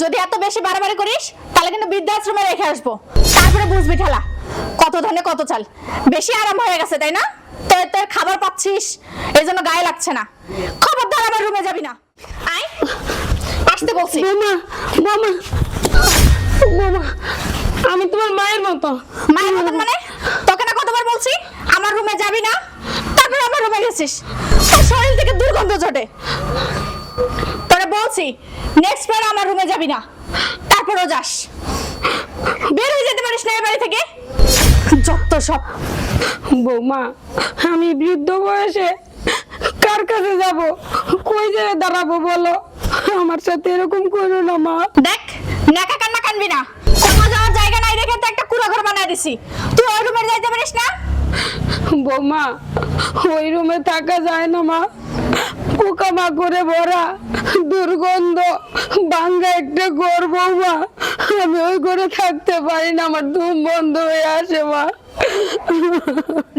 যদি এত বেশি বাড়াবাড়ি করিস তাহলে কিন্তু বৃদ্ধাশ্রমে রেখে আসব। তারপরে বুঝবি ঠেলা কত ধানে কত চাল। বেশি আরাম হয়ে গেছে তাই না? তোর তোর খাবার পাচ্ছিস এই জন্য গায়ে লাগছে না। খবর খবরদার আমার রুমে যাবি না। আয় আসতে বলছি। বোমা বোমা বোমা আমি তোমার মায়ের মতো। মায়ের মতন মানে? তোকে না কতবার বলছি আমার রুমে যাবি না তারপরে আমার রুমে গেছিস। তোর শরীর থেকে দুর্গন্ধ তোরে বলছি নেক্সট বার আমার রুমে যাবি না। তারপরও যাস। বের হয়ে যেতে পারিস না বাড়ি থেকে। যত সব। বৌমা, আমি বৃদ্ধ বয়সে কার কাছে যাব? কই জায়গায় দাঁড়াবো বলো? আমার সাথে এরকম করো না, মা। দেখ নাকা কান্না কানবি না। কোনো যাওয়ার জায়গা নাই দেখে তো একটা কুড়া ঘর বানায় দিছি। তুই ওই রুমে যাইতে পারিস না? বৌমা, ওই রুমে থাকা যায় না, মা। পোকামা করে ভরা। দুর্গন্ধ ভাঙ্গা একটা ঘর বৌমা আমি ওই ঘরে থাকতে পারি না আমার ধুম বন্ধ হয়ে আসে মা।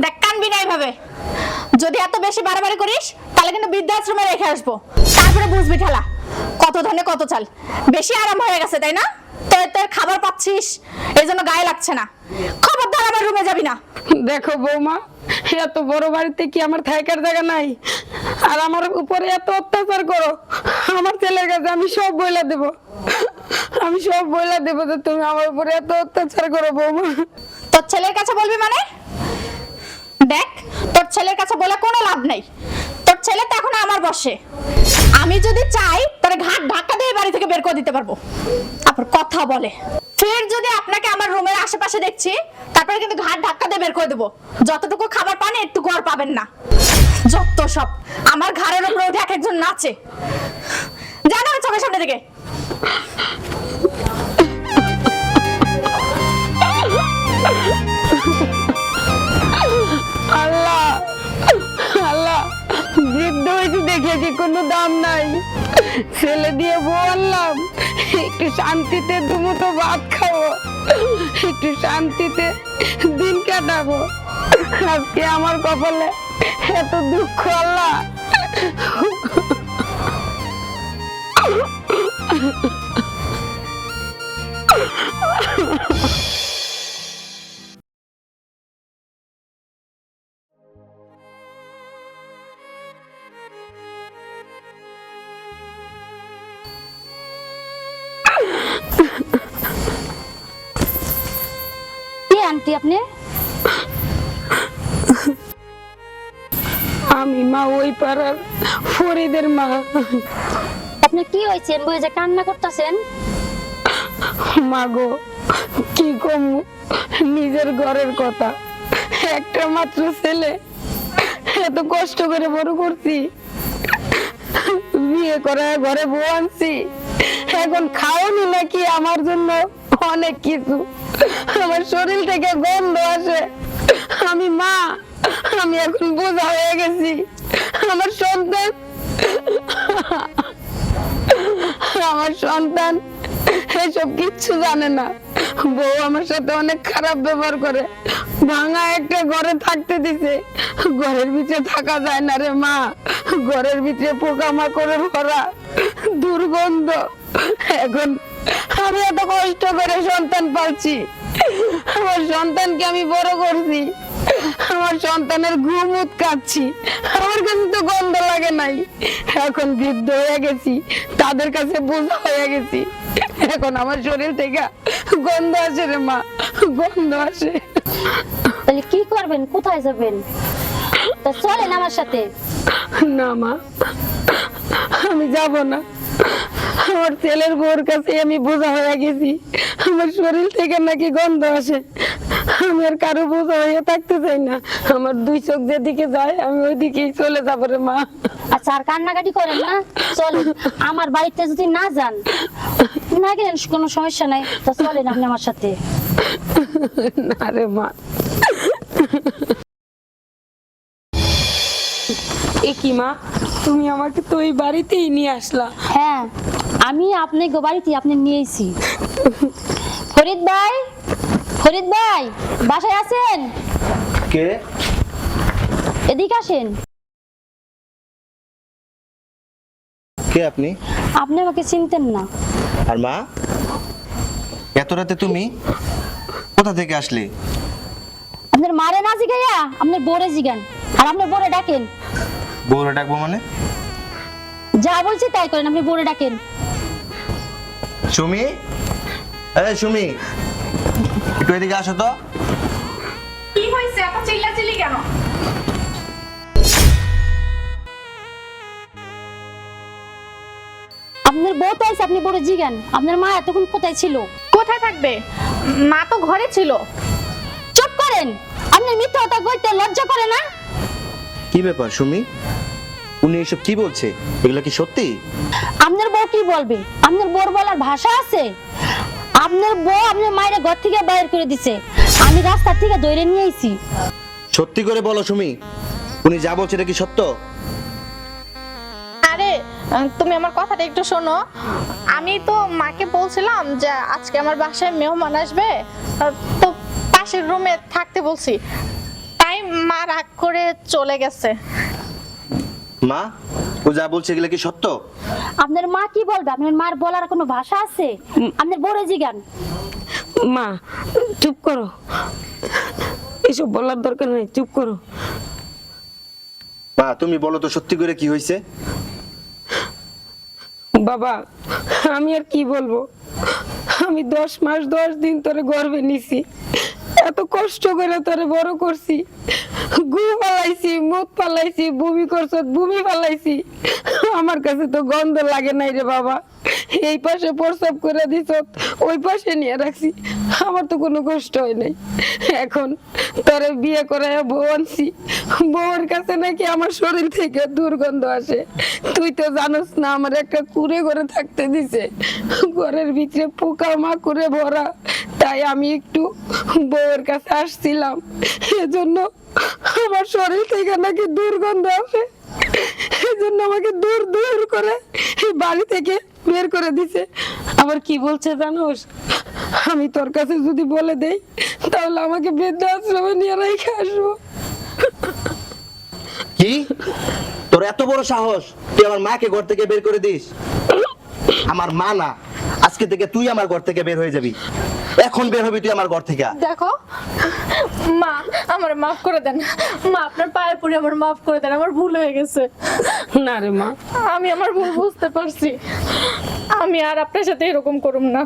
দেখ কানবি না যদি এত বেশি বাড়াবাড়ি করিস তাহলে কিন্তু বৃদ্ধাশ্রমে রেখে আসব। তারপরে বুঝবি ঠেলা কত ধানে কত চাল। বেশি আরাম হয়ে গেছে তাই না? তোর তোর খাবার পাচ্ছিস এই জন্য গায়ে লাগছে না। খবর খবরদার আমার রুমে যাবি না। দেখো বৌমা এত বড় বাড়িতে কি আমার থাকার জায়গা নাই? আর আমার উপরে এত অত্যাচার করো, আমার ছেলের কাছে আমি সব বইলা দেব। আমি সব বইলা দেবো যে তুমি আমার উপরে এত অত্যাচার করো বৌমা। তোর ছেলের কাছে বলবি মানে? দেখ, তোর ছেলের কাছে বলে কোনো লাভ নাই। তোর ছেলে তো এখন আমার বসে। আমি যদি চাই তাহলে ঘাট ঢাকা দিয়ে বাড়ি থেকে বের করে দিতে পারব। তারপর কথা বলে। ফের যদি আপনাকে আমার রুমের আশেপাশে দেখছি তারপরে কিন্তু ঘাট ধাক্কা দিয়ে বের করে দেবো। যতটুকু খাবার পান একটুকু আর পাবেন না। যত সব। আমার ঘাড়ের উপরে উঠে এক একজন নাচে। জানো চোখের সামনে থেকে। আল্লাহ আল্লাহ, বৃদ্ধ হয়েছে দেখে কি কোনো দাম নাই। ছেলে দিয়ে বললাম, একটু শান্তিতে দুমুটো ভাত খাব। একটু শান্তিতে দিন কাটাবো। আজকে আমার কপালে এত দুঃখ আল্লাহ। আন্টি আপনি আমি মা ওই পাড়ার ফরিদের মা। আপনি কি হয়েছে বই যে কান্না করতেছেন মাগো কি কম নিজের ঘরের কথা। একটা মাত্র ছেলে এত কষ্ট করে বড় করছি। বিয়ে করে ঘরে বউ আনছি। এখন খাওনি নাকি আমার জন্য অনেক কিছু। আমার শরীর থেকে গন্ধ আসে। আমি মা, আমি এখন বোঝা হয়ে গেছি। আমার সন্তান আমার সন্তান এসব কিচ্ছু জানে না। বউ আমার সাথে অনেক খারাপ ব্যবহার করে। ভাঙা একটা ঘরে থাকতে দিছে। ঘরের ভিতরে থাকা যায় না রে মা। ঘরের ভিতরে পোকামাকড়ে ভরা দুর্গন্ধ। এখন আমি এত কষ্ট করে সন্তান পাচ্ছি আমার সন্তানকে আমি বড় করছি। আমার সন্তানের ঘুম উৎকাচ্ছি আমার কাছে তো গন্ধ লাগে নাই। এখন বৃদ্ধ হয়ে গেছি। তাদের কাছে বোঝা হয়ে গেছি। এখন আমার শরীর থেকে গন্ধ আসে রে মা। গন্ধ আসে। তাহলে কি করবেন? কোথায় যাবেন? তো চলেন আমার সাথে। না মা আমি যাব না। আমার ছেলের বউর কাছে আমি বোঝা হয়ে গেছি। আমার শরীর থেকে নাকি গন্ধ আসে। আমি আর কারও বোঝা হয়ে থাকতে চাই না। আমার দুই চোখ যেদিকে যায় আমি ওই দিকেই চলে যাব রে মা। আচ্ছা আর কান্নাকাটি করেন না। চলেন আমার বাড়িতে যদি না যান না গেলেন কোনো সমস্যা নাই তো চলেন আপনি আমার সাথে। না রে মা। এ কি মা? তুমি আমাকে তো ওই বাড়িতেই নিয়ে আসলা। হ্যাঁ আমি আপনাকে বাড়িতে আপনি নিয়েছি ফরিদ ভাই ফরিদ ভাই বাসায় আছেন? কে? এদিকে আসেন। কে আপনি? আপনি আমাকে চিনতেন না। আর মা? এত রাতে তুমি? কোথা থেকে আসলে? আপনার মারে না জিগাইয়া আপনার বোরে জিগান আর আপনার বোরে ডাকেন। বউরা ডাকবো মানে? যা বলছি তাই করেন আপনি বোরে ডাকেন। সুমি? এই সুমি একটু এদিকে আসো তো। কি হয়েছে? এত চিল্লাচিল্লি কেন? আপনার বউ তো আছে আপনি বোরে জিগান। আপনার মা এতক্ষণ কোথায় ছিল? কোথায় থাকবে? মা তো ঘরে ছিল। চুপ করেন! আপনার মিথ্যা কথা কইতে লজ্জা করে না? কি ব্যাপার সুমি? উনি এসব কি বলছে? এগুলো কি সত্যি? আপনার বউ কি বলবে? আপনার বউর বলার ভাষা আছে? আপনার বউ আপনার মায়ের ঘর থেকে বাইর করে দিছে। আমি রাস্তা থেকে দৌড়ে নিয়ে আইছি। সত্যি করে বলো সুমি উনি যা বলছে এটা কি সত্য? আরে তুমি আমার কথাটা একটু শোনো। আমি তো মাকে বলছিলাম যে আজকে আমার বাসায় মেহমান আসবে। তো পাশের রুমে থাকতে বলছি। তাই মা রাগ করে চলে গেছে। মা ও যা বলছে এগুলো কি সত্য? আপনার মা কি বলবে? আপনার মার বলার কোনো ভাষা আছে? আপনার বড় জিগান মা চুপ করো। এসব বলার দরকার নেই চুপ করো। মা তুমি বলো তো সত্যি করে কি হয়েছে বাবা আমি আর কি বলব? আমি দশ মাস দশ দিন ধরে গর্বে নিছি। এত কষ্ট করে তোরে বড় করছি। গু পালাইছি মুখ পালাইছি বমি করছ বমি পালাইছি আমার কাছে তো গন্ধ লাগে নাই রে বাবা। এই পাশে প্রসব করে দিছ ওই পাশে নিয়ে রাখছি। আমার তো কোনো কষ্ট হয় নাই। এখন তোরে বিয়ে করে বউ আনছি। বউয়ের কাছে নাকি আমার শরীর থেকে দুর্গন্ধ আসে। তুই তো জানোস না, আমার একটা কুড়ে করে থাকতে দিছে। ঘরের ভিতরে পোকা মাকুড়ে ভরা। তাই আমি একটু বউয়ের কাছে আসছিলাম। এজন্য আমার শরীর থেকে নাকি দুর্গন্ধ আসে। এজন্য আমাকে দূর দূর করে বাড়ি থেকে বের করে দিছে। আবার কি বলছে জানোস? আমি তোর কাছে যদি বলে দেই, তাহলে আমাকে বৃদ্ধাশ্রমে নিয়ে রেখে আসব। কি? তোর এত বড় সাহস? তুই আমার মাকে ঘর থেকে বের করে দিস? আমার মা না। আজকে থেকে তুই আমার ঘর থেকে বের হয়ে যাবি। এখন বের হবি তুই আমার ঘর থেকে। দেখো মা আমার মাফ করে দেন। মা আপনার পায়ে পড়ে আমার মাফ করে দেন আমার ভুল হয়ে গেছে। না রে মা। আমি আমার ভুল বুঝতে পারছি। আমি আর আপনার সাথে এরকম করুম না।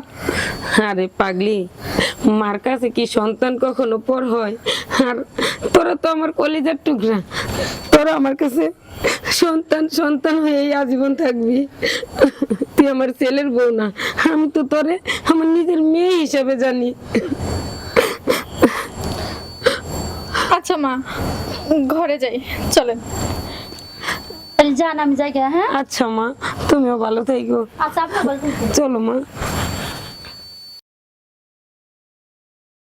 আরে পাগলি মার কাছে কি সন্তান কখনো পর হয়? আর তোরা তো আমার কলিজার টুকরা। তোরা আমার কাছে সন্তান সন্তান হয়ে আজীবন থাকবি। তুই আমার ছেলের বউ না। আমি তো তোরে আমার নিজের মেয়ে হিসাবে জানি। আচ্ছা মা ঘরে যাই চলেন। যান আমি জায়গা হ্যাঁ? আচ্ছা মা তুমিও ভালো থাকো। আচ্ছা আপনি চলো মা।